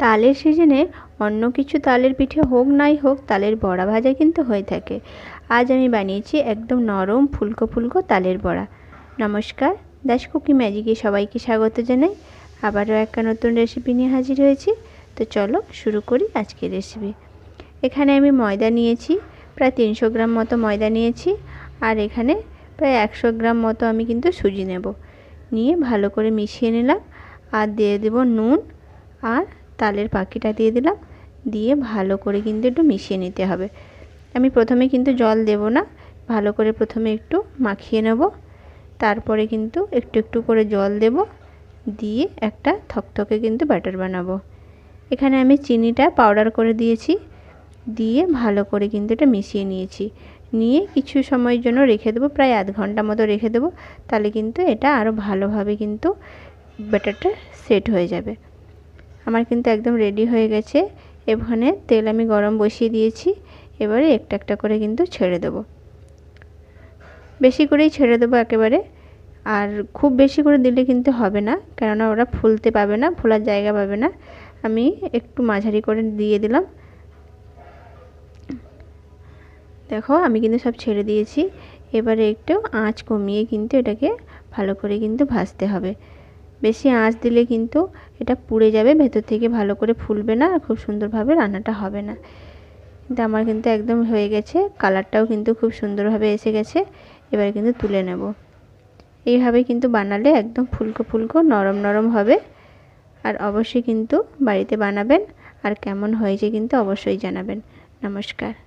তালের সিজনে অন্য কিছু তালের পিঠে হোক নাই হোক, তালের বড়া ভাজা কিন্তু হয়ে থাকে। আজ আমি বানিয়েছি একদম নরম, ফুলকো ফুলকো তালের বড়া। নমস্কার, দাস কুকি ম্যাজিকে সবাইকে স্বাগত জানাই। আবারও একটা নতুন রেসিপি নিয়ে হাজির হয়েছি। তো চলো শুরু করি আজকের রেসিপি এখানে আমি ময়দা নিয়েছি, প্রায় তিনশো গ্রাম মতো ময়দা নিয়েছি। আর এখানে প্রায় একশো গ্রাম মতো আমি কিন্তু সুজি নেব। নিয়ে ভালো করে মিশিয়ে নিলাম। আর দিয়ে দেব নুন আর তালের পাখিটা দিয়ে দিলাম। দিয়ে ভালো করে কিন্তু একটু মিশিয়ে নিতে হবে। আমি প্রথমে কিন্তু জল দেব না। ভালো করে প্রথমে একটু মাখিয়ে নেব। তারপরে কিন্তু একটু একটু করে জল দেব। দিয়ে একটা থকথকে কিন্তু ব্যাটার বানাবো। এখানে আমি চিনিটা পাউডার করে দিয়েছি। দিয়ে ভালো করে কিন্তু এটা মিশিয়ে নিয়েছি। নিয়ে কিছু সময়ের জন্য রেখে দেবো। প্রায় আধ ঘণ্টা মতো রেখে দেবো। তাহলে কিন্তু এটা আরও ভালোভাবে কিন্তু ব্যাটারটা সেট হয়ে যাবে। আমার কিন্তু একদম রেডি হয়ে গেছে। এখানে তেল আমি গরম বসিয়ে দিয়েছি। এবারে একটা একটা করে কিন্তু ছেড়ে দেবো। বেশি করেই ছেড়ে দেবো একেবারে। আর খুব বেশি করে দিলে কিন্তু হবে না, কেননা ওরা ফুলতে পাবে না, ফোলার জায়গা পাবে না। আমি একটু মাঝারি করে দিয়ে দিলাম। দেখো, আমি কিন্তু সব ছেড়ে দিয়েছি। এবারে একটু আঁচ কমিয়ে কিন্তু এটাকে ভালো করে কিন্তু ভাজতে হবে। বেশি আঁচ দিলে কিন্তু এটা পুড়ে যাবে, ভেতর থেকে ভালো করে ফুলবে না আর খুব সুন্দরভাবে রান্নাটা হবে না। কিন্তু আমার কিন্তু একদম হয়ে গেছে, কালারটাও কিন্তু খুব সুন্দরভাবে এসে গেছে, এবার কিন্তু তুলে নেব। এইভাবে কিন্তু বানালে একদম ফুলকো ফুলকো, নরম নরম হবে। আর অবশ্যই কিন্তু বাড়িতে বানাবেন, আর কেমন হয়েছে কিন্তু অবশ্যই জানাবেন। নমস্কার।